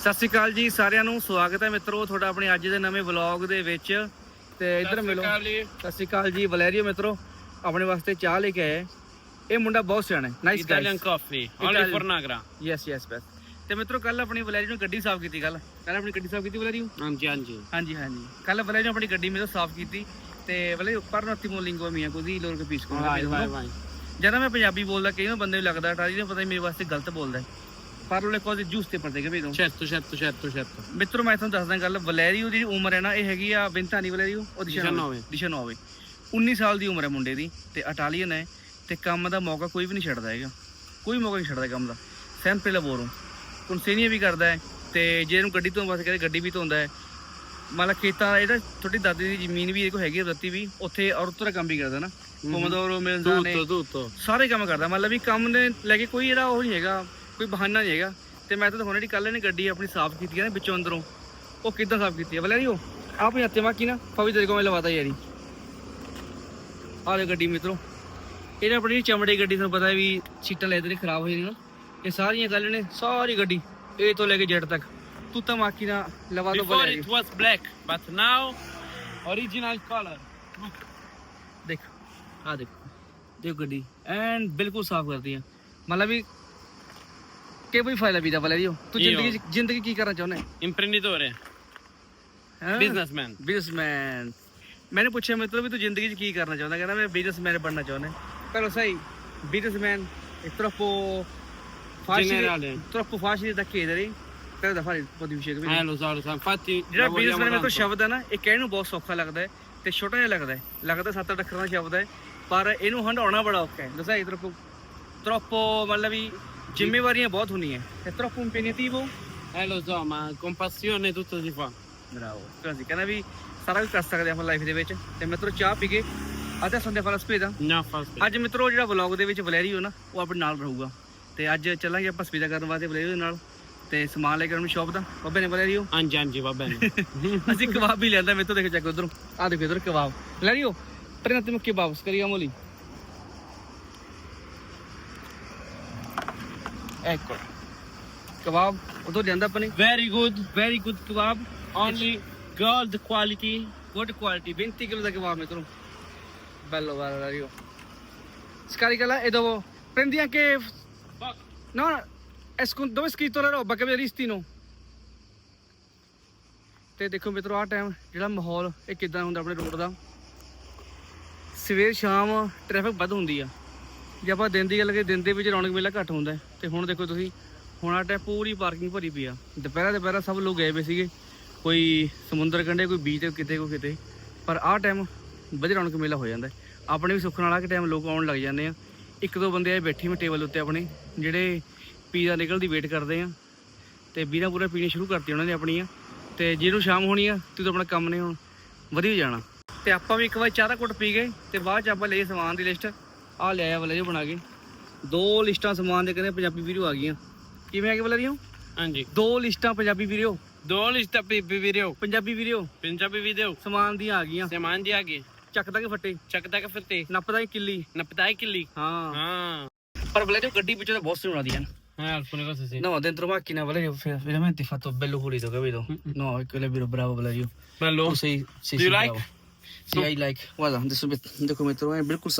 ਸਤਿ ਸ਼੍ਰੀ ਅਕਾਲ ਜੀ ਸਾਰਿਆਂ ਨੂੰ ਸਵਾਗਤ ਹੈ ਮਿੱਤਰੋ ਤੁਹਾਡਾ ਆਪਣੇ ਅੱਜ ਦੇ ਨਵੇਂ ਵਲੌਗ ਦੇ ਵਿੱਚ। ਤੇ ਇੱਧਰ ਮਿਲੋ। ਸਤਿ ਸ਼੍ਰੀ ਅਕਾਲ ਜੀ ਵਲੈਰੀਓ ਮਿੱਤਰੋ ਆਪਣੇ ਵਾਸਤੇ ਚਾਹ ਲੈ ਕੇ ਆਏ ਇਹ ਮੁੰਡਾ ਬਹੁਤ ਸਿਆਣਾ ਹੈ nice coffee, only Italian. for Nagra. Yes yes ਬਸ ਤੇ ਮਿੱਤਰੋ ਕੱਲ ਆਪਣੀ ਵਲੈਰੀਓ ਨੇ ਗੱਡੀ ਸਾਫ਼ ਕੀਤੀ ਕੱਲ ਕੱਲ ਆਪਣੀ ਗੱਡੀ ਸਾਫ਼ ਕੀਤੀ ਵਲੈਰੀਓ? Angi, angi. ਹਾਂਜੀ ਹਾਂਜੀ। ਕੱਲ ਵਲੈਰੀਓ ਨੇ ਆਪਣੀ ਗੱਡੀ ਮੇਰੇ ਸਾਫ਼ ਕੀਤੀ। ਤੇ ਵਲੇ ਉੱਪਰ ਨੋਤੀ ਮੋਲਿੰਗੋ ਮੀਆਂ ਕੋਦੀ ਲੋਰ ਕੇ ਪੀਸ ਕੋ Vai, vai, vai. ਜਦੋਂ ਮੈਂ ਪੰਜਾਬੀ ਬੋਲਦਾ ਕਈ ਵਾਰ ਬੰਦੇ ਨੂੰ ਲੱਗਦਾ ਟਾਰੀ ਨੂੰ ਪਤਾ ਨਹੀਂ ਮੇਰੇ ਵਾਸਤੇ ਗਲਤ ਬੋਲਦਾ ਉਹਨੇ ਕੋਈ ਜੂਸ ਤੇ ਪਰਦੇ ਕੇ ਭੇਜੋ Certo, certo, certo, certo. ਮਿੱਤਰੋ ਮੈਂ ਤੁਹਾਨੂੰ ਦੱਸਦਾ ਗੱਲ ਵਲੈਰੀਓ ਦੀ ਉਮਰ ਹੈ ਨਾ ਇਹ ਹੈਗੀ ਆ ਬਿੰਤਾਨੀ ਵਲੈਰੀਓ ਉਹ? 19 19 19 ਸਾਲ ਦੀ ਉਮਰ ਹੈ ਮੁੰਡੇ ਦੀ ਤੇ ਇਟਾਲੀਅਨ ਹੈ ਤੇ ਕੰਮ ਦਾ ਮੌਕਾ ਕੋਈ ਵੀ ਨਹੀਂ ਛੱਡਦਾ ਹੈਗਾ। ਕੋਈ ਮੌਕਾ ਨਹੀਂ ਛੱਡਦਾ ਕੰਮ ਦਾ। ਸੈਂਪਲ ਲਵੋਰੋ ਕੁਨਸੀਨੀਆ ਵੀ ਕਰਦਾ ਹੈ ਤੇ ਜੇ ਇਹਨੂੰ ਗੱਡੀ ਤੋਂ ਬਸ ਕਹਿੰਦੇ ਗੱਡੀ ਵੀ ਧੋਂਦਾ ਹੈ। ਮਤਲਬ ਖੇਤਾਂ ਦਾ ਜਿਹੜਾ ਤੁਹਾਡੀ ਦਾਦੀ ਦੀ ਜ਼ਮੀਨ ਵੀ ਇਹ ਕੋ ਹੈਗੀ ਦਿੱਤੀ ਵੀ ਉੱਥੇ ਔਰਤ ਦਾ ਕੰਮ ਵੀ ਕਰਦਾ ਨਾ। ਪੋਮੋਦੋਰੋ ਮਿਲਦਾ ਨੇ. ਸਾਰੇ ਕੰਮ ਕਰਦਾ। ਮਤਲਬ ਵੀ ਕੰਮ ਨੇ ਲੈ ਕੇ ਕੋਈ ਜਿਹੜਾ ਉਹ ਨਹੀਂ ਹੈਗਾ। ਕੋਈ ਬਹਾਨਾ ਨਹੀਂ ਹੈਗਾ ਤੇ ਮੈਂ ਤਾਂ ਦਿਖਾਉਣਾ ਜਿਹੜੀ ਕੱਲ ਇਹਨੇ ਗੱਡੀ ਆਪਣੀ ਸਾਫ਼ ਕੀਤੀ ਹੈ ਨਾ ਵਿੱਚੋਂ ਅੰਦਰੋਂ ਉਹ ਕਿੱਦਾਂ ਸਾਫ਼ ਕੀਤੀ ਹੈ ਬਲੇ ਉਹ ਆਪ ਹੀ ਹੱਥੇ ਮਾਕੀ ਨਾ ਫਵੀ ਤੇਰੇ ਕੋਲ ਮੈਂ ਲਵਾਤਾ ਯਾਰੀ ਆਹ ਲੈ ਗੱਡੀ ਮਿੱਤਰੋ ਇਹਨੇ ਆਪਣੀ ਜਿਹੜੀ ਚਮੜੀ ਗੱਡੀ ਤੁਹਾਨੂੰ ਪਤਾ ਹੈ ਵੀ ਸੀਟਾਂ ਲੈ ਤੇ ਖਰਾਬ ਹੋ ਜਾਂਦੀਆਂ ਨਾ ਇਹ ਸਾਰੀਆਂ ਕੱਲ ਨੇ ਸਾਰੀ ਗੱਡੀ ਇਹ ਤੋਂ ਲੈ ਕੇ ਜੱਟ ਤੱਕ ਤੂੰ ਤਾਂ ਮਾਕੀ ਨਾ ਲਵਾ ਦੋ Before ਬਲੇ it was black, but now original color. ਦੇਖ ਆ ਦੇਖ ਦੇਖ ਗੱਡੀ ਐਨ ਬਿਲਕੁਲ ਸਾਫ਼ ਕਰਦੀ ਆ ਵੀ ਕਿ ਵੀ ਦਾ ਵਾਲਾ ਤੂੰ ਇਹੋ। ਜ਼ਿੰਦਗੀ ਜ਼ਿੰਦਗੀ ਕੀ ਕਰਨਾ ਚਾਹੁੰਦਾ Imprenditore, ਹੈ businessman. ਬਿਜ਼ਨਸਮੈਨ ਮੈंने ਪੁੱਛਿਆ ਮਤਲਬ ਵੀ ਤੂੰ ਜ਼ਿੰਦਗੀ 'ਚ ਕੀ ਕਰਨਾ ਚਾਹੁੰਦਾ ਕਹਿੰਦਾ ਮੈਂ ਬਿਜ਼ਨਸਮੈਨ ਬਣਨਾ ਚਾਹੁੰਦਾ però sai businessman è troppo facile Generale. troppo facile da chiedere però da fare un po' difficile capito? Eh, lo so, lo so. Infatti, ਜਿਹੜਾ lavoriamo ਬਿਜ਼ਨਸਮੈਨ ਮੇਰੇ ਕੋਲ tanto. ਸ਼ਬਦ ਹੈ ਨਾ ਇਹ ਕਹਿਣ ਨੂੰ ਬਹੁਤ ਸੌਖਾ ਲੱਗਦਾ ਹੈ ਤੇ ਛੋਟਾ ਜਿਹਾ ਲੱਗਦਾ ਹੈ ਲੱਗਦਾ ਸੱਤ ਅੱਠ ਅੱਖਰਾਂ ਦਾ ਸ਼ਬਦ ਹੈ ਪਰ ਇਹਨੂੰ ਹੰਡਾਉਣਾ ਬੜਾ ਔਖਾ ਹੈ ਦੱਸਾਂ ਇਧਰ ਕੋ troppo ਮਤਲਬ ਵੀ ਜ਼ਿੰਮੇਵਾਰੀਆਂ ਬਹੁਤ ਹੁੰਦੀਆਂ ਤੇ troppo impegnativo. Eh, lo so, ma con passione tutto si fa. Bravo ਕਹਿੰਦਾ ਕਹਿੰਦਾ ਵੀ ਸਾਰਾ ਕੁਝ ਕਰ ਸਕਦੇ ਆਪਾਂ ਲਾਈਫ ਦੇ ਵਿੱਚ ਤੇ ਮਿੱਤਰੋ ਚਾਹ ਪੀ ਕੇ ਅੱਜ ਸੰਡੇ ਫਲ ਸਪੇਦਾ No, fa specie. ਅੱਜ ਮਿੱਤਰੋ ਜਿਹੜਾ ਵਲੌਗ ਦੇ ਵਿੱਚ ਵਲੈਰੀਓ ਨਾ ਉਹ ਆਪਣੇ ਨਾਲ ਰਹੂਗਾ ਤੇ ਅੱਜ ਚੱਲਾਂਗੇ ਆਪਾਂ ਸਪੀਦਾ ਕਰਨ ਵਾਸਤੇ ਵਲੈਰੀਓ ਦੇ ਨਾਲ ਤੇ ਸਮਾਨ ਲੈ ਕੇ ਆਉਣ ਸ਼ੌਪ ਦਾ ਬੱਬੇ ਨੇ ਵਲੈਰੀਓ Angi, angi, va bene. ਅਸੀਂ ਕਬਾਬ ਵੀ ਲੈਂਦਾ ਮੇਰੇ ਤੋਂ ਦੇਖ ਚੱਕ ਉਧਰੋਂ ਆ ਦੇਖੋ ਇਧਰ ਕਬਾਬ ਵਲੈਰੀਓ ਪ੍ਰੇਨਾ ਤੇ ਕਬਾਬ ਸਕਰੀਆ ਮੋਲੀ ਕਬਾਬ ਉਧਰ ਜਾਂਦਾ ਆਪਣੇ Very good. Very good kebab Only gold quality. Good quality 20 kilo ਦਾ kebab ਮਿੱਤਰੋ bello guarda Dario scaricala e dopo prendi anche no no, è scon- dove è scritto la roba che mi listino ਤੇ ਦੇਖੋ ਮਿੱਤਰੋ ਆਹ ਟਾਈਮ ਜਿਹੜਾ ਮਾਹੌਲ ਇਹ ਕਿਦਾਂ ਹੁੰਦਾ ਆਪਣੇ ਰੋਡ ਦਾ ਸਵੇਰ ਸ਼ਾਮ ਟ੍ਰੈਫਿਕ ਵੱਧ ਹੁੰਦੀ ਆ ਜੇ ਆਪਾਂ ਦਿਨ ਦੀ ਗੱਲ ਕਰੀਏ, ਦਿਨ ਦੇ ਵਿੱਚ ਰੌਣਕ ਮੇਲਾ ਘੱਟ ਹੁੰਦਾ ਹੈ। ਤੇ ਹੁਣ ਦੇਖੋ ਤੁਸੀਂ, ਹੁਣ ਆ ਟਾਈਮ ਪੂਰੀ ਪਾਰਕਿੰਗ ਭਰੀ ਪਈ ਆ। ਦੁਪਹਿਰਾ ਦੁਪਹਿਰਾ ਸਭ ਲੋਕ ਗਏ ਪਏ ਸੀਗੇ। ਕੋਈ ਸਮੁੰਦਰ ਕੰਢੇ, ਕੋਈ ਬੀਚ ਤੇ, ਕਿਤੇ ਕੋਈ ਕਿਤੇ। ਪਰ ਆਹ ਟਾਈਮ ਵਧੀਆ ਰੌਣਕ ਮੇਲਾ ਹੋ ਜਾਂਦਾ ਆਪਣੇ ਵੀ ਸੁੱਖ ਨਾਲ ਆ ਕਿ ਟਾਈਮ ਲੋਕ ਆਉਣ ਲੱਗ ਜਾਂਦੇ ਆ। ਇੱਕ ਦੋ ਬੰਦੇ ਆਏ ਬੈਠੇ ਮੈਂ ਟੇਬਲ ਉੱਤੇ ਆਪਣੇ, ਜਿਹੜੇ ਪੀਜ਼ਾ ਨਿਕਲਦੀ ਵੇਟ ਕਰਦੇ ਆ। ਤੇ ਵੀਰਾਂ ਪੂਰਾ ਪੀਣੀ ਸ਼ੁਰੂ ਕਰਤੀ ਉਹਨਾਂ ਨੇ ਆਪਣੀਆਂ। ਤੇ ਜਿਹਨੂੰ ਸ਼ਾਮ ਹੋਣੀ ਆ, ਤੂੰ ਤਾਂ ਆਪਣਾ ਕੰਮ ਨੇ ਹੁਣ, ਵਧੀਆ ਜਾਣਾ। ਤੇ ਆਪਾਂ ਵੀ ਇੱਕ ਵਾਰ ਚਾਹ ਦਾ ਘੁੱਟ ਪੀ ਗਏ, ਤੇ ਬਾਅਦ ਚ ਆਪਾਂ ਲਈ ਸਮਾਨ ਦੀ ਲਿਸਟ ਆ ਲਿਆਇਆ ਵਾਲਾ ਜੋ ਬਣਾ ਕੇ ਦੋ ਲਿਸਟਾਂ ਸਮਾਨ ਦੇ ਕਹਿੰਦੇ ਪੰਜਾਬੀ ਵੀਡੀਓ ਆ ਗਈਆਂ ਕਿਵੇਂ ਆ ਗਏ ਵਾਲਾ ਦੀਆਂ Angi. ਦੋ ਲਿਸਟਾਂ Punjabi video Dove sta per video? Punjabi video Punjabi video. ਸਮਾਨ ਦੀਆਂ ਆ ਗਈਆਂ Siamo andi aghi. ਚੱਕ ਦਾਂਗੇ ਫੱਟੇ Chakda ka fate. ਨੱਪਦਾ ਕਿੱਲੀ Napdai killi. ਹਾਂ Ah. ਪਰ ਬਲੇ ਜੋ ਗੱਡੀ ਵਿੱਚੋਂ ਤਾਂ ਬਹੁਤ ਸੋਹਣਾ ਦੀਆਂ Eh, alcune cose sì. No, dentro macchina Valerio è veramente fatto bello pulito, capito? No, quello è vero, bravo Valerio. Bello? Tu sei, sì, Do sì, you like? bravo. Sì, I like. Guarda, adesso met- ਦੇਖੋ ਮਿੱਤਰੋ ਇਹ ਬਿਲਕੁਲ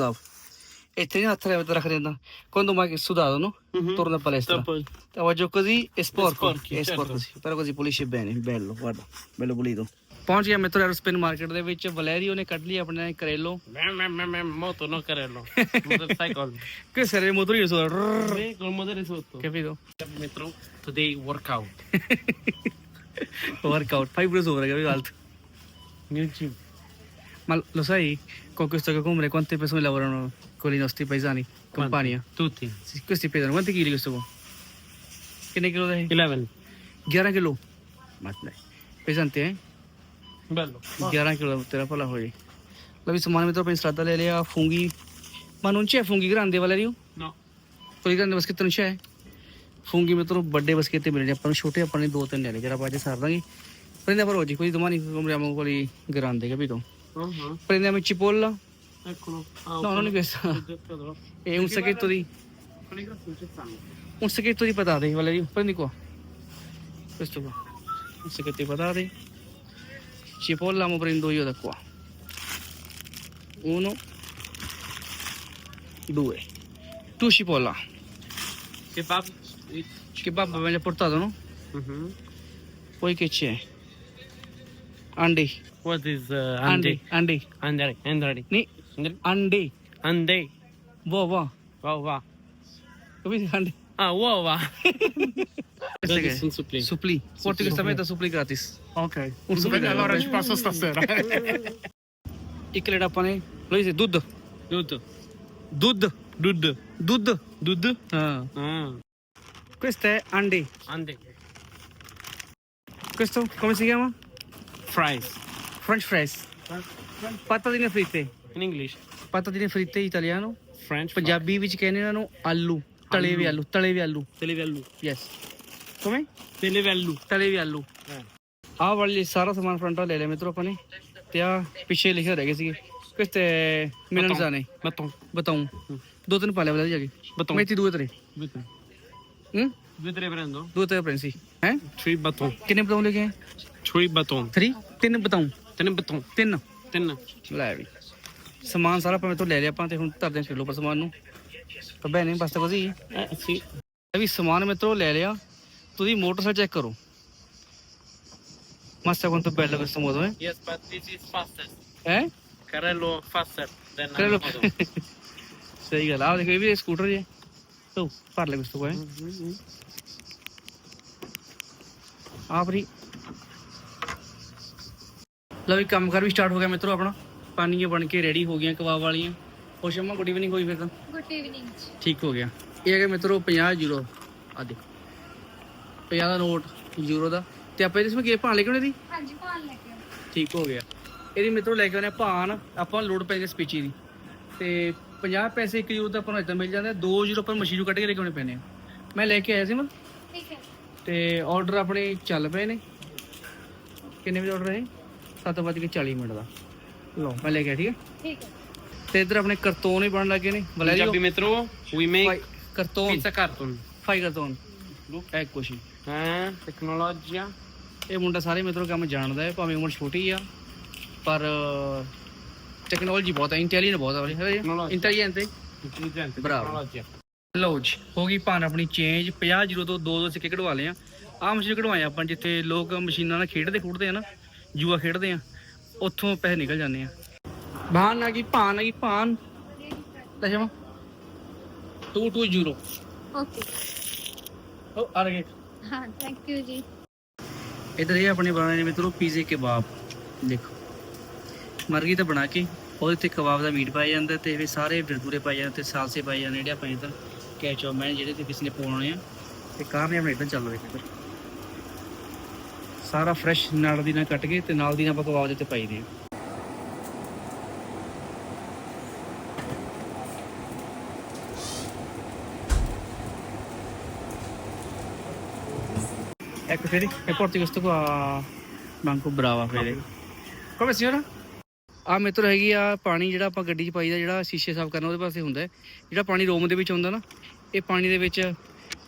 ਸਾਫ਼ ਇੱਥੇ ਨਹੀਂ ਹੱਥ ਰੱਖ ਰੱਖ ਦਿੰਦਾ quando mai sudato no? Mhm. torna a palestra Dopo- te faccio così è sporco sporchi, è sporco certo. sì però così pulisce bene bello guarda bello pulito ਪਹੁੰਚ ਗਿਆ ਮਿੱਤਰੋ ਐਰੋਸਪੇਨ ਮਾਰਕੀਟ ਦੇ ਵਿੱਚ ਵਲੈਰੀਓ ਨੇ ਕੱਢ ਲਈ ਆਪਣੇ ਕਰੇਲੋ Meh, meh, meh, meh, Moto, no carello. Motorcycle. che sarebbe il motorino solo Sì, col motore sotto. capito Metro. Today workout. workout fai pure sopra capito alto New gym. Ma lo sai, con questo cocombre quante persone lavorano con i nostri paesani? Compagnia? Tutti. Sì, Questi pesano, quanti chili questo qua? Che ne chilo dai? 11. 11 kilo? Ma dai, pesante eh? Bello. 11 kilo te la palla poi. La visto male metro pensata le le funghi. Ma non c'è funghi grandi Valerio? No. ਕੋਈ grande baschetta non c'è? Funghi metro ਵੱਡੇ baschette ਮਿਲਣੇ ਆਪਾਂ ਨੂੰ ਛੋਟੇ ਆਪਾਂ ਨੇ ਦੋ ਤਿੰਨ quelli grandi capito Uh-huh. prendiamo il cipolla Eccolo. Ah, no non è questa e un sacchetto di Quelli grossi non ci stanno. un sacchetto di patate Valerio prendi qua questo qua questo che ti patate cipolla mo prendo io da qua uno due tu cipolla Kebab. kebab me l'ha portato no? Mhm. poi che c'è andi What is uh, andi ande? andi Andere. Andere. అండి అందే వో వో వా వా అండి Ah, wow, wow. Sige. Supli. Tá supli. Fortilistamento supli gratis. Ok. Un supli allora ci passo stasera. Ikke leda pane. Lo dice é dud. dudo dudo dudo dudo dudo Ah. ah. Questo ande Andy. Andy. Questo que se chama Fries. French fries. Patatine fritte. In English. patatine fritte italiano French. Punjabi ਵਿੱਚ ਕਹਿੰਦੇ ਇਹਨਾਂ ਨੂੰ ਆਲੂ ਤਲੇ ਵੀ ਆਲੂ ਤਲੇ ਵੀ ਆਲੂ Televellu. Yes ਕਿਵੇਂ Televellu. ਤਲੇ ਵੀ ਆਲੂ Eh. ਆਹ ਵਾਲੀ ਸਾਰਾ ਸਮਾਨ ਫਰੰਟਾ ਲੈ ਲਿਆ ਮਿੱਤਰੋ ਆਪਾਂ ਨੇ ਤੇ ਆ ਪਿੱਛੇ ਲਿਖੇ ਰਹਿ ਗਏ ਸੀਗੇ queste melanzane Baton. ਬਤਾਉਂ ਦੋ ਤਿੰਨ ਪਾ ਲਿਆ ਬਤਾ ਜਾ ਕੇ Baton. ਮੇਥੀ ਦੂਏ ਤੇਰੇ. ਹੂੰ Due tre prendo? ਦੋ ਤੇਰੇ ਪ੍ਰਿੰਸੀ ਹੈ Three baton. ਕਿੰਨੇ ਬਤਾਉਂ ਲੈ ਕੇ ਆਏ Three baton. 3 ਤਿੰਨ ਬਤਾਉਂ Ten baton. ਤਿੰਨ. ਲੈ ਵੀ ਸਮਾਨ ਸਾਰਾ ਆਪਾਂ ਤੋਂ ਲੈ ਲਿਆ ਆਪਾਂ ਤੇ ਹੁਣ ਧਰਦੇ ਹਾਂ ਕਿਲੋ ਪਰ ਸਮਾਨ ਨੂੰ। ਤਾਂ ਬੈਨੇ ਬਸ ਤਾਂ sì. ਇਹ ਵੀ ਸਮਾਨ ਮੇਤਰੋ ਲੈ ਲਿਆ। ਤੁਸੀਂ ਮੋਟਰਸਾਈਕਲ ਚੈੱਕ ਕਰੋ। ਮਸਤ quanto bello questo moto eh Yes, but this is faster. ਹੈ? Carrello faster than another motor. ਸਹੀ ਗੱਲ ਆ ਦੇਖੋ ਇਹ ਵੀ ਸਕੂਟਰ ਜੇ ਤੋ ਭਰ ਲੈ qua eh ਆਪਰੀ ਲਓ ਵੀ ਕੰਮ ਕਰ ਵੀ ਸਟਾਰਟ ਹੋ ਗਿਆ ਮਿੱਤਰੋ ਆਪਣਾ। ਪਾਣੀਆਂ ਬਣ ਕੇ ਰੈਡੀ ਹੋ ਗਈਆਂ ਕਬਾਬ ਵਾਲੀਆਂ। ਖੁਸ਼ ਅਮਾ ਗੁੱਡ ਇਵਨਿੰਗ ਹੋਈ ਫਿਰ ਤਾਂ? ਗੁੱਡ ਈਵਨਿੰਗ ਠੀਕ ਹੋ ਗਿਆ। ਇਹ ਹੈਗਾ ਮਿੱਤਰੋ 50 ਯੂਰੋ ਆ ਦੇਖੋ। 50 ਦਾ ਨੋਟ ਯੂਰੋ ਦਾ। ਤੇ ਆਪਾਂ ਇਹਦੇ ਵਿੱਚ ਕੀ ਭਾਣ ਲੈ ਕੇ ਆਉਣੇ ਦੀ? ਹਾਂਜੀ ਭਾਲ ਲੈ ਕੇ ਠੀਕ ਹੋ ਗਿਆ। ਇਹਦੀ ਮਿੱਤਰੋ ਲੈ ਕੇ ਆਉਣੇ ਭਾਣ ਆਪਾਂ ਲੋਡ ਪੈ ਜਾਂਦੀ ਸਪੀਚੀ ਦੀ। ਤੇ 50 ਪੈਸੇ ਇੱਕ ਯੂਰੋ ਦਾ ਆਪਾਂ ਨੂੰ ਇਦਾਂ ਮਿਲ ਜਾਂਦਾ 2 ਯੂਰੋ ਆਪਾਂ ਮਸ਼ੀਨ ਕੱਢ ਕੇ ਲੈ ਕੇ ਆਉਣੇ ਪੈਣੇ ਆ। ਮੈਂ ਲੈ ਕੇ ਆਇਆ ਸੀ ਮੈਂ। ਠੀਕ ਹੈ। ਤੇ ਆਰਡਰ ਆਪਣੇ ਚੱਲ ਪਏ ਨੇ। ਕਿੰਨੇ ਵਜੇ ਆਰਡਰ ਹੈ? 7:40 ਮਿੰਟ ਦਾ। ਲਓ। ਮੈਂ ਲੈ ਠੀਕ ਹੈ? ਠੀਕ ਹੈ। ਤੇ ਇੱਧਰ ਆਪਣੇ ਕਰਤੋਨ ਵੀ ਬਣਨ ਲੱਗੇ ਨੇ। Valerio Punjabi metro, we make ਫਾਈ- ਕਰਤੋਨ। pizza carton. ਫਾਈ ਕਰਤੋਨ। ਐ ਕੁਛ ਹੀ Eh, tecnologia. ਇਹ ਮੁੰਡਾ ਸਾਰੇ ਮਿੱਤਰੋ ਕੰਮ ਜਾਣਦਾ ਹੈ ਭਾਵੇਂ ਉਮਰ ਛੋਟੀ ਆ ਪਰ ਟੈਕਨੋਲੋਜੀ ਬਹੁਤ ਹੈ ਇੰਟੈਲੀਜੈਂਟ ਬਹੁਤ ਹੈ Technology. ਇੰਟੈਲੀਜੈਂਟ ਹੈ Intelligente. Bravo. Tecnologia. ਲਓ ਜੀ ਹੋ ਗਈ ਭਾਨ ਆਪਣੀ ਚੇਂਜ 50 ਜ਼ੀਰੋ ਤੋਂ 2 2 ਸਿੱਕੇ ਕਢਵਾ ਲਏ ਆ। ਆਹ ਮਸ਼ੀਨ ਕਢਵਾਏ ਆਪਾਂ ਜਿੱਥੇ ਲੋਕ ਮਸ਼ੀਨਾਂ ਨਾਲ ਖੇਡਦੇ ਖੁੱਡਦੇ ਆ ਨਾ ਜੂਆ ਖੇਡਦੇ ਆ। ਉੱਥੋਂ ਪੈਸੇ ਨਿਕਲ ਜਾਂਦੇ ਆ। ਭਾਨ ਆ ਗਈ ਭਾਨ ਆ ਗਈ ਭਾਨ ਲੈ ਜਾਵਾਂ 220 ਓਕੇ ਉਹ ਆ ਗਏ। ਹਾਂ ਥੈਂਕ ਯੂ ਜੀ। ਇਧਰ ਇਹ ਆਪਣੇ ਬਣਾਏ ਨੇ ਮਿੱਤਰੋ ਪੀਜ਼ੇ ਕਬਾਬ। ਦੇਖੋ। ਮਰਗੀ ਤਾਂ ਬਣਾ ਕੇ ਉਹਦੇ ਤੇ ਕਬਾਬ ਦਾ ਮੀਟ ਪਾਇਆ ਜਾਂਦਾ ਤੇ ਇਹ ਸਾਰੇ ਵਰਦੂਰੇ ਪਾਏ ਜਾਂਦੇ ਤੇ ਸਾਲਸੇ ਪਾਏ ਜਾਂਦੇ ਜਿਹੜੇ ਆਪਾਂ ਇਧਰ ਕੈਚਅਪ ਮੈਂ ਜਿਹੜੇ ਤੇ ਕਿਸੇ ਨੇ ਪਾਉਣੇ ਆ। ਤੇ ਕਾਰ ਨੇ ਆਪਣੇ ਇਧਰ ਚੱਲ ਰਹੇ ਇੱਧਰ? ਸਾਰਾ ਫਰੈਸ਼ ਨਾਲ ਦੀ ਨਾਲ ਕੱਟ ਕੇ ਤੇ ਨਾਲ ਦੀ ਨਾਲ ਆਪਾਂ ਕਬਾਬ ਉੱਤੇ ਪਾਈ ਦੇ ਆ। Ecco Fede, e porti questo qua Banco brava Fede. Come signora? ਆ ਮਿੱਤਰ ਹੈਗੀ ਆ ਪਾਣੀ ਜਿਹੜਾ ਆਪਾਂ ਗੱਡੀ 'ਚ ਪਾਈਦਾ ਜਿਹੜਾ ਸ਼ੀਸ਼ੇ ਸਾਫ਼ ਕਰਨ ਉਹਦੇ ਪਾਸੇ ਹੁੰਦਾ ਜਿਹੜਾ ਪਾਣੀ ਰੋਮ ਦੇ ਵਿੱਚ ਹੁੰਦਾ ਨਾ ਇਹ ਪਾਣੀ ਦੇ ਵਿੱਚ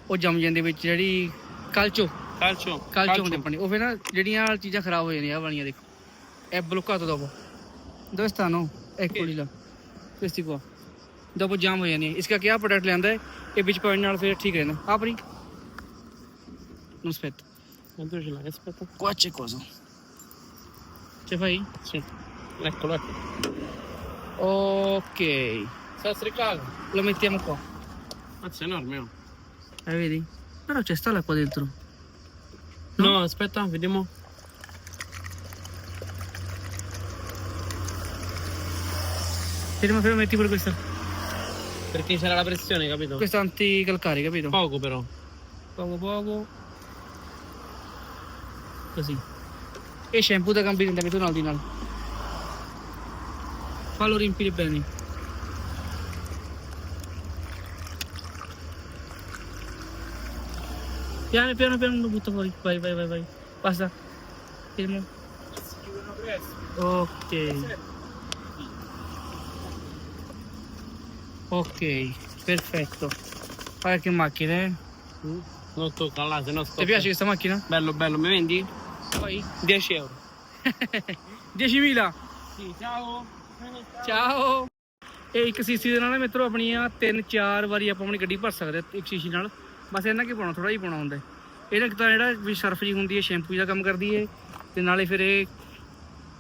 ਉਹ ਜੰਮ ਜਾਂਦੇ ਵਿੱਚ ਜਿਹੜੀ ਕਲਚੋ Calcio. ਕਲਚੋ ਹੁੰਦੇ ਪਾਣੀ ਉਹ ਫਿਰ ਨਾ ਜਿਹੜੀਆਂ ਚੀਜ਼ਾਂ ਖਰਾਬ ਹੋ ਜਾਂਦੀਆਂ ਆ ਵਾਲੀਆਂ ਦੇਖੋ è bloccato dopo dove stanno eccoli là questi qua dopo ਜਾਮ ਹੋ ਜਾਂਦੀਆਂ ਇਸਕਾ ਕੀ ਪ੍ਰੋਡਕਟ ਲੈਂਦਾ ਹੈ ਇਹ ਵਿੱਚ ਪਾਣੀ ਨਾਲ ਫਿਰ ਠੀਕ ਰਹਿੰਦਾ ਆਪਣੀ non aspetta Quanto ce l'hai? Aspetta. qua c'è cosa ce fai? Sì. Eccolo, ecco. ok Sastricato. lo mettiamo qua Mazza, è enorme. oh. eh vedi? però c'è sta l'acqua dentro No, no aspetta, vediamo. Ferma, ferma, metti pure questa. Perché c'era la pressione, capito? Questo è anticalcare, capito? Poco però. Poco poco. Così. E c'è in puta campina da mettere un ordinale. Fallo riempire bene. piano piano piano lo butto fuori vai vai vai vai basta fermo ok ok perfetto guarda che macchina eh Non tocca là, se no sto. Ti piace questa macchina? Bello, bello, mi vendi? Poi 10 euro. 10.000 Sì, ciao. ਚਾਓ ਇਹ ਇੱਕ ਸੀਸੀ ਦੇ ਨਾਲ ਨਾ ਮਿੱਤਰੋ ਆਪਣੀਆਂ ਤਿੰਨ ਚਾਰ ਵਾਰੀ ਆਪਾਂ ਆਪਣੀ ਗੱਡੀ ਭਰ ਸਕਦੇ ਹਾਂ ਇੱਕ ਸ਼ੀਸ਼ੀ ਨਾਲ ਬਸ ਇਹਨਾਂ ਕੀ ਪਾਉਣਾ ਥੋੜਾ ਜਿਹਾ ਪਾਉਣਾ ਹੁੰਦਾ ਹੈ। ਇਹਦਾ ਤਾਂ ਜਿਹੜਾ ਵੀ ਸਰਫ ਜੀ ਹੁੰਦੀ ਹੈ ਸ਼ੈਂਪੂ ਦਾ ਕੰਮ ਕਰਦੀ ਹੈ ਤੇ ਨਾਲੇ ਫਿਰ ਇਹ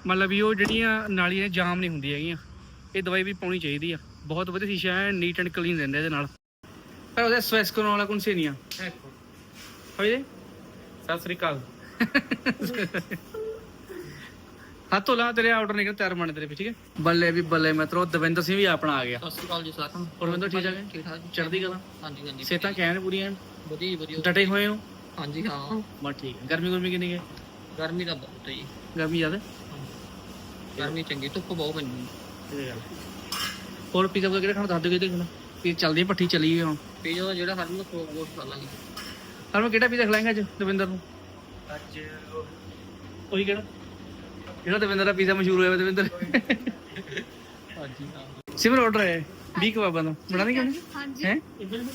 ਮਤਲਬ ਵੀ ਉਹ ਜਿਹੜੀਆਂ ਨਾਲੀਆਂ ਜਾਮ ਨਹੀਂ ਹੁੰਦੀਆਂ ਹੈਗੀਆਂ ਇਹ ਦਵਾਈ ਵੀ ਪਾਉਣੀ ਚਾਹੀਦੀ ਆ ਬਹੁਤ ਵਧੀਆ ਸ਼ੀਸ਼ਾ ਹੈ ਨੀਟ ਐਂਡ ਕਲੀਨ ਰਹਿੰਦਾ ਇਹਦੇ ਨਾਲ ਪਰ ਉਹਦਾ ਸਵੈਸ ਕਰਨ ਵਾਲਾ ਕੌਣ ਸੀ ਨਹੀਂ ਆ Ecco. ਹੋਏ Sassricaldo. ਹੱਥ ਧੋ ਲਾ ਤੇਰੇ ਆਰਡਰ ਨਿਕਲ ਤਿਆਰ ਬਣ ਤੇਰੇ ਪਿੱਛੇ ਬੱਲੇ ਵੀ ਬੱਲੇ ਮਿੱਤਰੋ ਦਵਿੰਦਰ ਸਿੰਘ ਵੀ ਆਪਣਾ ਆ ਗਿਆ। ਸਤਿ ਸ਼੍ਰੀ ਅਕਾਲ ਜੀ ਸਾਰਿਆਂ ਨੂੰ। ਹੋਰ ਬੰਦਾ ਠੀਕ ਠਾਕ ਹੈ? ਠੀਕ ਠਾਕ ਜੀ। ਚੜ੍ਹਦੀ ਕਲਾ? ਹਾਂਜੀ ਹਾਂਜੀ। ਸੇਤਾਂ ਕਹਿਣ ਪੂਰੀਆਂ ਐਨ? ਵਧੀਆ ਜੀ, ਵਧੀਆ। ਡਟੇ ਹੋਏ ਹੋ? ਹਾਂਜੀ ਹਾਂ। ਬਸ ਠੀਕ ਹੈ। ਗਰਮੀ ਗੁਰਮੀ ਕਿੰਨੀ ਹੈ? ਗਰਮੀ ਦਾ ਬਹੁਤ ਹੈ ਜੀ। ਗਰਮੀ ਜ਼ਿਆਦਾ? ਗਰਮੀ ਚੰਗੀ ਧੁੱਪ ਬਹੁਤ ਪੈਂਦੀ ਹੋਰ ਪੀਜ਼ਾ ਵਗੈਰਾ ਕਿਹੜਾ ਖਾਣਾ ਦੱਸ ਦਿਓ ਕਿਹਦੇ ਖਾਣਾ ਪੀ ਚੱਲਦੀ ਹੈ ਪੱਠੀ ਚੱਲੀ ਹੈ ਹੁਣ। ਪੀਜ਼ਾ ਦਾ ਜਿਹੜਾ ਹਰਮਨ ਕੋਲ ਗੋਸ਼ਟ ਕਰ ਲਾਂਗੇ। ਹਰ ਮੈਂ ਕਿਹੜਾ ਪੀਜ਼ਾ ਖਿਲਾਏਗਾ ਅੱਜ ਦਵਿੰਦਰ ਨੂੰ? ਅੱਜ ਉਹੀ ਕਿਹੜਾ? ਜਿਹੜਾ ਦਵਿੰਦਰ ਦਾ ਪੀਜ਼ਾ ਮਸ਼ਹੂਰ ਹੋਇਆ ਦਵਿੰਦਰ ਹਾਂਜੀ ਹਾਂ ਸਿਮਰ ਆਰਡਰ ਹੈ 20 ਕਬਾਬਾਂ ਦਾ ਬਣਾ ਦੇਂਗੇ ਹਾਂਜੀ ਹੈ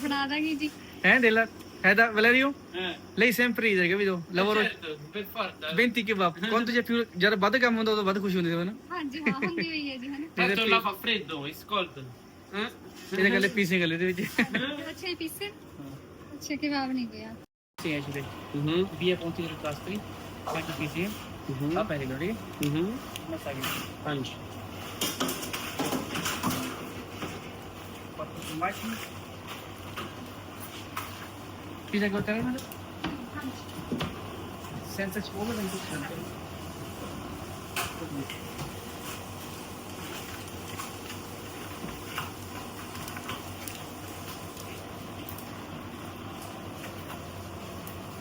ਬਣਾ ਦਾਂਗੇ ਜੀ ਹੈ ਦੇ ਲਾ ਹੈ da Valerio? Eh, Lei sempre ride, capito? Lavoro certo, per forza. 20 kebab. Quanto c'è più ਜਦ ਵੱਧ ਕੰਮ ਹੁੰਦਾ ਉਦੋਂ ਵੱਧ ਖੁਸ਼ੀ ਹੁੰਦੀ ਹੈ ਨਾ ਹਾਂਜੀ ਹਾਂ ਹੁੰਦੀ ਹੋਈ ਹੈ ਜੀ ਹਨਾ Tanto là fa freddo, è scolto. Eh? ਇਹਦੇ ਗੱਲੇ ਪੀਸੇ ਗੱਲੇ ਦੇ ਵਿੱਚ ਅੱਛਾ ਹੀ ਪੀਸੇ ਅੱਛਾ ਕਿ ਬਾਬ ਨਹੀਂ ਗਿਆ esce dai Mhm. via Ponti del Castri quanti pisi Mhm. va bene Gloria Mhm. ma sai che Anci. quattro formaggi pizza col caramelle senza cipolla senza cipolla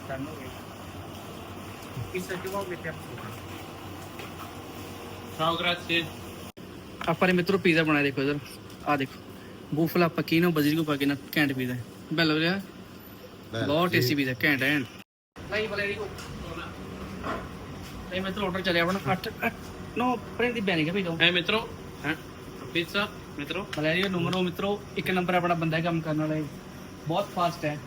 Danno che pizza che vuoi mettiamo Ciao, grazie. ਆਪਾਂ ਨੇ ਮਿੱਤਰੋ pizza ਬਣਾਇਆ ਦੇਖੋ ਇਧਰ ਆ ਦੇਖੋ ਬੂਫਲਾ ਪਕੀਨੋ ਬਜਰੀ ਕੋ ਪਕੀਨਾ ਘੈਂਟ ਪੀਜ਼ਾ ਹੈ ਬੈਲ ਹੋ ਰਿਹਾ ਬਹੁਤ ਟੇਸਟੀ ਪੀਜ਼ਾ ਘੈਂਟ ਹੈ ਨਹੀਂ ਬਲੇਰੀ ਕੋ ਨਹੀਂ ਮਿੱਤਰੋ ਆਰਡਰ ਚੱਲਿਆ ਆਪਣਾ 8 ਨੋ prendi bene capito Eh, metro? Eh? Pizza? Metro? ਮਲੇਰੀਆ ਨੰਬਰੋ ਮਿੱਤਰੋ ਇੱਕ ਨੰਬਰ ਆਪਣਾ ਬੰਦਾ ਹੈ ਕੰਮ ਕਰਨ ਵਾਲਾ ਇਹ। ਬਹੁਤ ਫਾਸਟ ਹੈ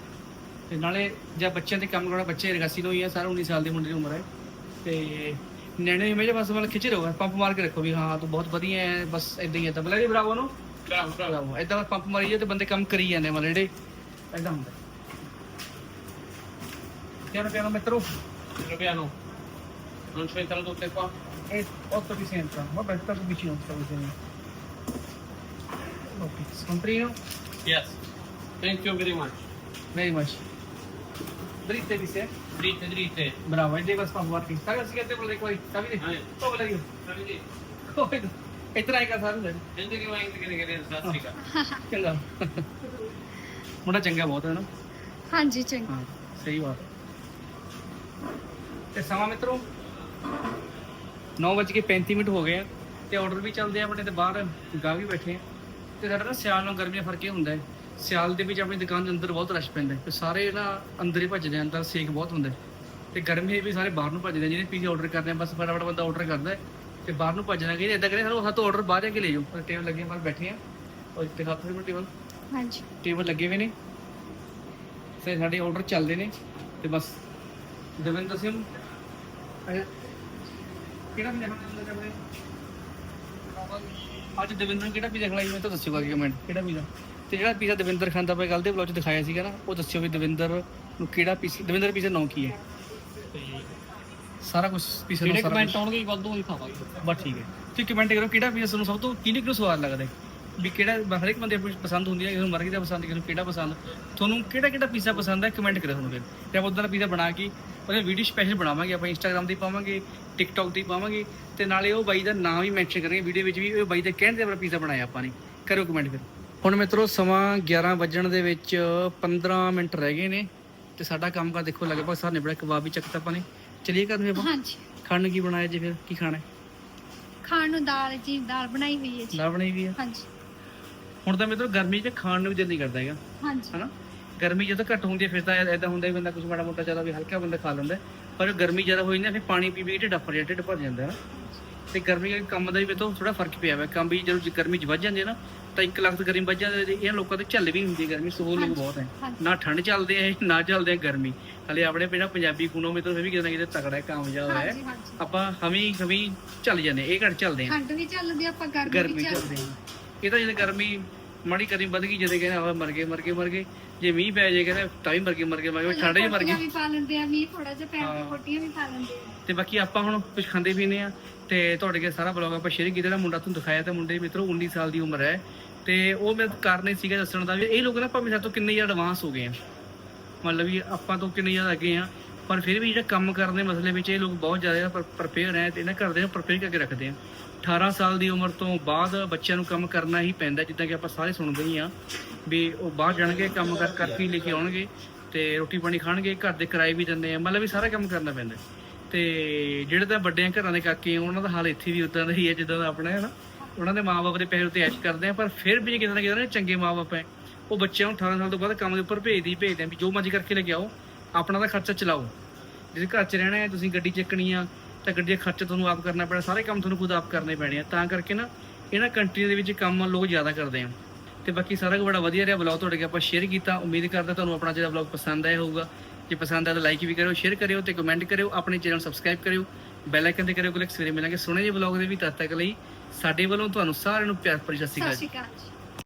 ਤੇ ਨਾਲੇ ਜੇ ਬੱਚਿਆਂ ਤੇ ਕੰਮ ਕਰਨਾ ਬੱਚੇ ਰਗਾਸੀ ਤੋਂ ਹੀ ਹੈ ਸਾਰਾ 19 ਸਾਲ ਦੀ ਮੁੰਡੇ ਦੀ ਉਮਰ ਹੈ ਤੇ ਨਿਆਣੇ ਮੇਜੇ ਬਸ ਵਾਲਾ ਖਿੱਚ ਰਹੋ ਪੰਪ ਮਾਰ ਕੇ ਰੱਖੋ ਵੀ ਹਾਂ ਤੂੰ ਬਹੁਤ ਵਧੀਆ ਹੈ ਬਸ ਇਦਾਂ ਹੀ ਹੈ ਤਾਂ ਮਲੇਰੀਆ ਬਰਾਵੋ ਨੂੰ. ਬਰਾਵੋ ਇਦਾਂ ਪੰਪ ਮਾਰੀ ਜਾਏ ਤੇ ਬੰਦੇ ਕੰਮ ਕਰੀ ਜਾਂਦੇ ਮਤਲਬ ਜਿਹੜੇ ਇਦਾਂ ਹੁੰਦਾ ਪਿਆਨੋ ਪਿਆਨੋ ਮਿੱਤਰੋ Piano piano. Non c'entrano tutte qua? e 8 di senza vabbè sta più vicino sta vicino ok scontrino Yes. Thank you very much. very much dritte di sé Dritte, dritte. Bravo, e devo spam guardi. Sai cosa che vuole qua? Capite? Eh. Dove la io? Vedi? Come? E trai casa non Gente che va in che che che sassica. ਚੰਗਾ ਮੁੰਡਾ ਚੰਗਾ ਬਹੁਤ ਹੈ ਨਾ ਹਾਂਜੀ ਚੰਗਾ ਹਾਂ ਸਹੀ ਬਾਤ ਤੇ ਸਮਾਂ ਮਿੱਤਰੋ 9:35 ਮਿੰਟ ਹੋ ਗਏ ਆ ਤੇ ਆਰਡਰ ਵੀ ਚੱਲਦੇ ਆ ਆਪਣੇ ਤੇ ਬਾਹਰ ਗਾਹ ਵੀ ਬੈਠੇ ਆ ਤੇ ਸਾਡਾ ਨਾ ਸਿਆਲ ਨਾਲ ਗਰਮੀ ਦਾ ਫ਼ਰਕ ਇਹ ਹੁੰਦਾ ਹੈ ਸਿਆਲ ਦੇ ਵਿੱਚ ਆਪਣੀ ਦੁਕਾਨ ਦੇ ਅੰਦਰ ਬਹੁਤ ਰਸ਼ ਪੈਂਦਾ ਤੇ ਸਾਰੇ ਨਾ ਅੰਦਰ ਹੀ ਭੱਜਦੇ ਆ ਅੰਦਰ ਸੇਕ ਬਹੁਤ ਹੁੰਦਾ ਤੇ ਗਰਮੀ ਵੀ ਸਾਰੇ ਬਾਹਰ ਨੂੰ ਭੱਜਦੇ ਜਿਹਨੇ ਪੀਜ਼ਾ ਆਰਡਰ ਕਰਦੇ ਆ ਬਸ ਫਟਾਫਟ ਬੰਦਾ ਆਰਡਰ ਕਰਦਾ ਤੇ ਬਾਹਰ ਨੂੰ ਭੱਜਣਾ ਕਿ ਇਦਾਂ ਕਰੇ ਸਾਨੂੰ ਹੱਥੋਂ ਆਰਡਰ ਬਾਹਰ ਜਾ ਕੇ ਲੈ ਜਾਓ। ਪਰ ਟੇਬਲ ਲੱਗੇ ਬਾਹਰ ਬੈਠੇ ਆ। ਔਰ ਇੱਥੇ ਹੱਥ ਦੇ ਟੇਬਲ ਹਾਂਜੀ। ਟੇਬਲ ਲੱਗੇ ਹੋਏ ਨੇ। ਤੇ ਸਾਡੇ ਆਰਡਰ ਚੱਲਦੇ ਨੇ ਤੇ ਬਸ। ਦਵਿੰਦਰ ਸਿੰਘ ਕਿਹੜਾ ਪੀਜ਼ਾ ਖਾਣਾ ਚਾਹੁੰਦੇ ਅੱਜ ਦਵਿੰਦਰ ਕਿਹੜਾ ਪੀਜ਼ਾ ਖਲਾਈ ਮੈਂ ਤਾਂ ਬਾਕੀ ਕਮੈਂਟ ਕਿਹੜਾ ਪੀਜ਼ਾ ਤੇ ਜਿਹੜਾ ਪੀਜ਼ਾ ਦਵਿੰਦਰ ਖਾਂਦਾ ਪਿਆ ਕੱਲ ਦੇ ਵਲੌਗ 'ਚ ਦਿਖਾਇਆ ਸੀਗਾ ਨਾ ਉਹ ਦੱਸਿਓ ਵੀ ਦਵਿੰਦਰ ਨੂੰ ਕਿਹੜਾ ਪੀਜ਼ਾ ਦਵਿੰਦਰ ਪੀਜ਼ਾ ਨਾਂ ਕੀ ਹੈ? ਸਾਰਾ ਕੁਝ ਜਿਹੜੇ ਨੂੰ ਕਮੈਂਟ ਆਉਣਗੇ ਵੱਧ ਤੋਂ ਹੀ ਖਾਵਾਂਗੇ ਬਸ ਠੀਕ ਹੈ। ਤੁਸੀਂ ਕਮੈਂਟ ਕਰੋ ਕਿਹੜਾ ਪੀਜ਼ਾ ਤੁਹਾਨੂੰ ਸਭ ਤੋਂ ਕਿਹਨੇ ਕਿਹਨੂੰ ਸਵਾਦ ਲੱਗਦਾ ਹੈ? ਵੀ ਕਿਹੜਾ ਹਰ ਇੱਕ ਬੰਦੇ ਆਪਣੀ ਪਸੰਦ ਹੁੰਦੀ ਹੈ ਕਿਸੇ ਨੂੰ ਮਰਗੀ ਦਾ ਪਸੰਦ ਕਿਸੇ ਨੂੰ ਕਿਹੜਾ ਪਸੰਦ। ਤੁਹਾਨੂੰ ਕਿਹੜਾ ਕਿਹੜਾ ਪੀਜ਼ਾ ਪਸੰਦ ਹੈ ਕਮੈਂਟ ਕਰੋ ਤੁਹਾਨੂੰ ਫਿਰ। ਤੇ ਆਪਾਂ ਉਦਾਂ ਦਾ ਪੀਜ਼ਾ ਬਣਾ ਕੇ ਉਹਦੇ ਵੀਡੀਓ ਸਪੈਸ਼ਲ ਬਣਾਵਾਂਗੇ ਆਪਾਂ ਇੰਸਟਾਗ੍ਰam ਤੇ ਪਾਵਾਂਗੇ ਟਿਕਟੌਕ ਤੇ ਪਾਵਾਂਗੇ ਤੇ ਨਾਲੇ ਉਹ ਬਾਈ ਦਾ ਨਾਮ ਵੀ ਮੈਂਸ਼ਨ ਕਰਾਂਗੇ ਵੀਡੀਓ ਵਿੱਚ ਵੀ ਉਹ ਬਾਈ ਦੇ ਕਹਿਣ ਤੇ ਆਪਣਾ ਪੀਜ਼ਾ ਬਣਾਇਆ ਆਪਾਂ ਨੇ। ਕਰੋ ਕਮੈਂਟ ਫਿਰ। ਹੁਣ ਮਿੱਤਰੋ ਸਮਾਂ 11 ਵੱਜਣ ਦੇ ਵਿੱਚ 15 ਮਿੰਟ ਰਹਿ ਗਏ ਨੇ ਤੇ ਸਾਡਾ ਕੰਮ ਕਾ ਦੇਖੋ ਲਗਭਗ ਸਾਰ ਨਿਬੜਾ ਕਬਾਬ ਵੀ ਚੱਕਤਾ ਆਪਾਂ ਨੇ। ਚਲਿਏ ਕਰਨ ਫਿਰ ਆਪਾਂ। ਹਾਂਜੀ। ਖਾਣ ਨੂੰ ਕੀ ਬਣਾਇਆ ਜੀ ਫਿਰ? ਕੀ ਖਾਣਾ ਹੈ? ਖਾਣ ਨੂੰ ਦਾਲ ਜੀ ਦਾਲ ਬਣਾਈ ਹੋਈ ਹੈ ਜੀ। ਦਾਲ ਬਣਾਈ ਵੀ ਆ ਹਾਂਜੀ। ਹੁਣ ਤਾਂ ਮਿੱਤਰੋ ਗਰਮੀ 'ਚ ਖਾਣ ਨੂੰ ਵੀ ਦਿਲ ਨਹੀਂ ਕਰਦਾ ਹੈਗਾ। ਹਾਂਜੀ। ਹਨਾ? ਗਰਮੀ ਜਦੋਂ ਘੱਟ ਹੁੰਦੀ ਹੈ ਫਿਰ ਤਾਂ ਐਦਾਂ ਹੁੰਦਾ ਵੀ ਬੰਦਾ ਕੁਝ ਮਾੜਾ ਮੋਟਾ ਜ਼ਿਆਦਾ ਵੀ ਹਲਕਾ ਬੰਦਾ ਖਾ ਲੈਂਦਾ ਹੈ। ਪਰ ਗਰਮੀ ਜ਼ਿਆਦਾ ਹੋ ਜਾਂਦੀ ਹੈ ਫਿਰ ਪਾਣੀ ਪੀ ਪੀ ਢਿੱਡ ਭਰ ਜਾਂਦਾ ਢਿੱਡ ਭਰ ਜਾਂਦਾ ਹੈ ਨਾ। ਤੇ ਗਰਮੀ ਕਰਕੇ ਕੰਮ ਦਾ ਵੀ ਮੇਤੋਂ ਥੋੜਾ ਫ਼ਰਕ ਪਿਆ ਹੋਇਆ ਕੰਮ ਵੀ ਜਦੋਂ ਗਰਮੀ ਚ ਵੱਜ ਜਾਂਦੀ ਹੈ ਨਾ ਤਾਂ 1 ਲੱਖ ਗਰਮੀ ਵੱਜ ਜਾਂਦੀ ਹੈ ਤੇ ਇਹਨਾਂ ਲੋਕਾਂ ਤੇ ਝੱਲ ਵੀ ਹੁੰਦੀ ਗਰਮੀ ਸੋ ਲੋਕ ਬਹੁਤ ਹੈ। ਨਾ ਠੰਡ ਚੱਲਦੇ ਇਹ, ਨਾ ਚੱਲਦੇ ਗਰਮੀ। ਹਲੇ ਆਪਣੇ ਪਹਿਲਾਂ ਪੰਜਾਬੀ ਖੂਨੋਂ ਮੇ ਤੋਂ ਫਿਰ ਵੀ ਕਿਤੇ ਨਾ ਕਿਤੇ ਤਕੜਾ ਹੈ ਕਾਮਯਾਬ ਹੈ। ਆਪਾਂ ਹਮੀ ਹਮੀ ਚੱਲ ਜਾਂਦੇ ਹਾਂ, ਇਹ ਘੜ ਚੱਲਦੇ ਆ। ਠੰਡ ਵੀ ਚੱਲਦੀ ਆਪਾਂ ਗਰਮੀ ਵੀ ਚੱਲਦੇ ਆ। ਇਹ ਤਾਂ ਜਦੋਂ ਗਰਮੀ ਮਾੜੀ ਕਰੀ ਵੱਧ ਗਈ ਜਦੇ ਕਹਿੰਦੇ ਆ ਮਰ ਗਏ ਮਰ ਗਏ ਮਰ ਗਏ। ਜੇ ਮੀਂਹ ਪੈ ਜੇ ਕਹਿੰਦੇ ਤਾਂ ਵੀ ਮਰ ਗਏ ਮਰ ਗਏ ਮਰ ਗਏ ਠੰਡ ਹੀ ਮਰ ਕੋਟੀਆਂ ਵੀ ਪਾ ਲੈਂਦੇ ਆ ਮੀਂਹ ਥੋੜਾ ਜਿਹਾ ਪੈਣ ਹਾਂ। ਤੇ ਕੋਟੀਆਂ ਵੀ ਪਾ ਲੈਂਦੇ ਆ। ਤੇ ਬਾਕੀ ਆਪਾਂ ਹੁਣ ਕੁਝ ਖਾਂਦੇ ਪੀਂਦੇ ਆ। ਤੇ ਤੁਹਾਡੇ ਕੇ ਸਾਰਾ ਬਲੌਗ ਆਪਾਂ ਸ਼ੇਅਰ ਕੀਤਾ, ਜਿਹੜਾ ਮੁੰਡਾ ਤੁਹਾਨੂੰ ਦਿਖਾਇਆ ਤਾਂ ਮੁੰਡੇ ਦੀ ਮਿੱਤਰੋ 19 ਸਾਲ ਦੀ ਉਮਰ ਹੈ। ਤੇ ਉਹ ਮੇਰੇ ਕਾਰਨ ਇਹ ਸੀਗਾ ਦੱਸਣ ਦਾ ਵੀ ਇਹ ਲੋਕ ਨਾ ਭਾਵੇਂ ਸਾਡੇ ਤੋਂ ਕਿੰਨੇ ਜ਼ਿਆਦਾ ਐਡਵਾਂਸ ਹੋ ਗਏ ਆ। ਮਤਲਬ ਵੀ ਆਪਾਂ ਤੋਂ ਕਿੰਨੇ ਜ਼ਿਆਦਾ ਅੱਗੇ ਆ, ਪਰ ਫਿਰ ਵੀ ਜਿਹੜਾ ਕੰਮ ਕਰਨ ਦੇ ਮਸਲੇ ਵਿੱਚ ਇਹ ਲੋਕ ਬਹੁਤ ਜ਼ਿਆਦਾ ਪ੍ਰਪੇਅਰ ਹੈ ਤੇ ਇਹਨਾਂ ਘਰਦੇ ਨੂੰ ਪ੍ਰਪੇਅਰ ਕਰਕੇ ਰੱਖਦੇ ਆ। 18 ਸਾਲ ਦੀ ਉਮਰ ਤੋਂ ਬਾਅਦ ਬੱਚਿਆਂ ਨੂੰ ਕੰਮ ਕਰਨਾ ਹੀ ਪੈਂਦਾ, ਜਿੱਦਾਂ ਕਿ ਆਪਾਂ ਸਾਰੇ ਸੁਣਦੇ ਹੀ ਆ ਵੀ ਉਹ ਬਾਹਰ ਜਾਣਗੇ, ਕੰਮ ਕਰ ਕਰਕੇ ਹੀ ਲੈ ਕੇ ਆਉਣਗੇ ਤੇ ਰੋਟੀ ਪਾਣੀ ਖਾਣਗੇ, ਘਰ ਦੇ ਕਿਰਾਏ ਵੀ ਦਿੰਦੇ ਆ, ਮਤਲਬ ਵੀ ਸਾਰਾ ਕੰਮ ਕਰਨਾ ਪੈਂਦਾ। ਤੇ ਜਿਹੜੇ ਤਾਂ ਵੱਡਿਆਂ ਘਰਾਂ ਦੇ ਕਾਕੇ ਆ, ਉਹਨਾਂ ਦਾ ਹਾਲ ਇੱਥੇ ਵੀ ਉਦਾਂ ਦਾ ਹੀ ਹੈ ਜਿੱਦਾਂ ਦਾ ਆਪਣਾ ਹੈ ਨਾ। ਉਹਨਾਂ ਦੇ ਮਾਪੇ ਦੇ ਪੈਸੇ ਉੱਤੇ ਐਸ਼ ਕਰਦੇ ਆ, ਪਰ ਫਿਰ ਵੀ ਜੇ ਕਿਤੇ ਨਾ ਕਿਤੇ ਨਾ ਚੰਗੇ ਮਾਪੇ ਹੈ। ਉਹ ਬੱਚਿਆਂ ਨੂੰ 18 ਸਾਲ ਤੋਂ ਬਾਅਦ ਕੰਮ ਦੇ ਉੱਪਰ ਭੇਜਦੀ ਭੇਜਦੇ ਆ ਵੀ ਜੋ ਮਰਜ਼ੀ ਕਰਕੇ ਲੈ ਕੇ ਆਓ, ਆਪਣਾ ਦਾ ਖਰਚਾ ਚਲਾਓ। ਜੇ ਘਰ 'ਚ ਰਹਿਣਾ ਹੈ, ਤੁਸੀਂ ਗੱਡੀ ਚੱਕਣੀ ਆ, ਤਾਂ ਗੱਡੀ ਦਾ ਖਰਚਾ ਤੁਹਾਨੂੰ ਆਪ ਕਰਨਾ ਪੈਣਾ, ਸਾਰੇ ਕੰਮ ਤੁਹਾਨੂੰ ਖੁਦ ਆਪ ਕਰਨੇ ਪੈਣੇ ਆ। ਤਾਂ ਕਰਕੇ ਨਾ, ਇਹਨਾਂ ਕੰਟਰੀ ਦੇ ਵਿੱਚ ਕੰਮ ਲੋਕ ਜ਼ਿਆਦਾ ਕਰਦੇ ਆ। ਤੇ ਬਾਕੀ ਸਾਰਾ ਕੁਝ ਬੜਾ ਵਧੀਆ ਰਿਹਾ ਬਲੌਗ ਤੁਹਾਡੇ ਕੇ ਆਪਾਂ ਸ਼ੇਅਰ ਕੀਤਾ। ਉਮੀਦ ਕਰਦਾ ਤੁਹਾਨੂੰ ਆਪਣਾ ਜਿਹੜਾ ਬਲੌਗ ਪਸੰਦ ਆਇਆ ਹੋਊਗਾ। ਜੇ ਪਸੰਦ ਆਇਆ ਤਾਂ ਲਾਈਕ ਵੀ ਕਰਿਓ ਸ਼ੇਅਰ ਕਰਿਓ ਤੇ ਕਮੈਂਟ ਕਰਿਓ, ਆਪਣੇ ਚੈਨਲ ਸਬਸਕ੍ਰਾਈਬ ਕਰਿਓ। ਬੈਲ ਆਈਕਨ ਤੇ ਕਰਿਓ ਕਲਿੱਕ ਸਵੇਰੇ ਮਿਲਾਂਗੇ। ਸੋਹਣੇ ਜਿਹੇ ਬਲੌਗ ਦੇ ਵੀ ਤਦ ਤੱਕ ਲਈ ਸਾਡੇ ਵੱਲੋਂ ਤੁਹਾਨੂੰ ਸਾਰਿਆਂ ਨੂੰ ਪਿਆਰ ਭਰੀ ਸਤਿ ਸ਼੍ਰੀ ਅਕਾਲ ਸ਼੍ਰੀ ਅਕਾਲ ਜੀ।